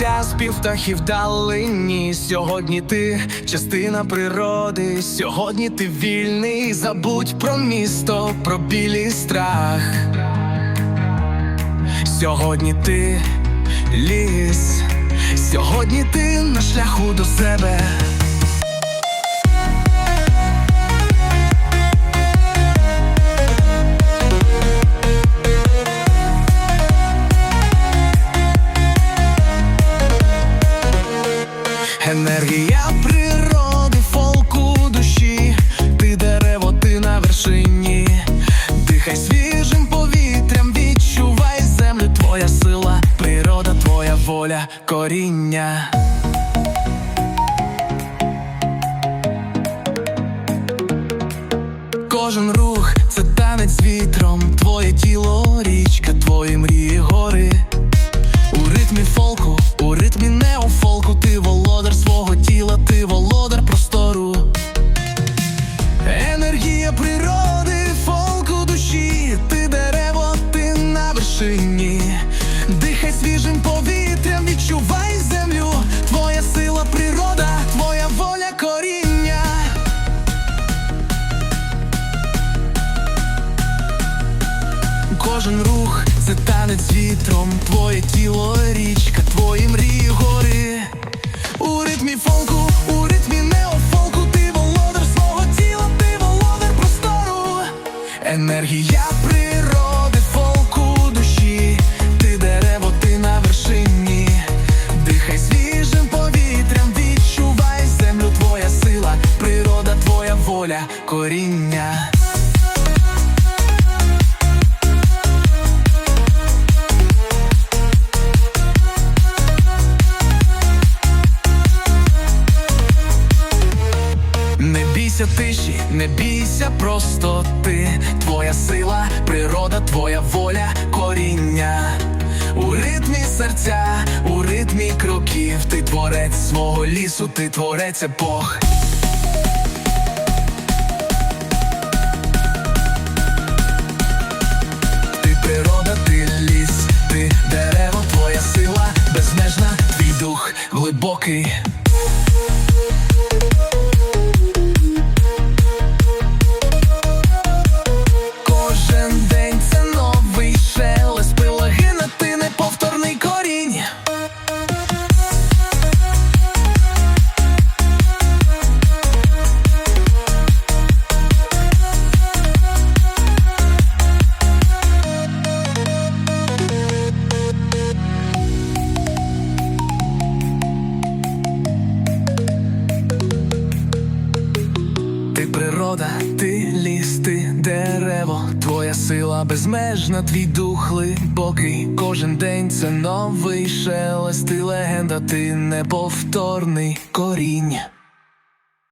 серця спів птахів далині. Сьогодні ти частина природи. Сьогодні ти вільний. Забудь про місто, про білий страх. Сьогодні ти ліс, сьогодні ти на шляху до себе. Енергія природи, фолку душі, ти дерево, ти на вершині, дихай свіжим повітрям, відчувай землю, твоя сила, природа, твоя воля, коріння. Кожен рух це танець вітром, твоє тіло, річка, твої мрії, гори. Кожен рух це танець вітром, твоє тіло, річка, твої мрії, гори. У ритмі фолку, у ритмі неофолку, ти володар свого тіла, ти володар простору. Енергія природи, фолку душі, ти дерево, ти на вершині. Дихай свіжим повітрям, відчувай землю, твоя сила, природа, твоя воля, коріння. Не бійся тиші, не бійся простоти. Твоя сила, природа, твоя воля, коріння. У ритмі серця, у ритмі кроків. Ти творець свого лісу, ти творець епох. Ти природа, ти ліс, ти дерево, твоя сила, безмежна, твій дух глибокий. Природа, ти ліс, ти дерево, твоя сила безмежна, твій дух глибокий. Кожен день це новий шелест, ти легенда, ти неповторний корінь.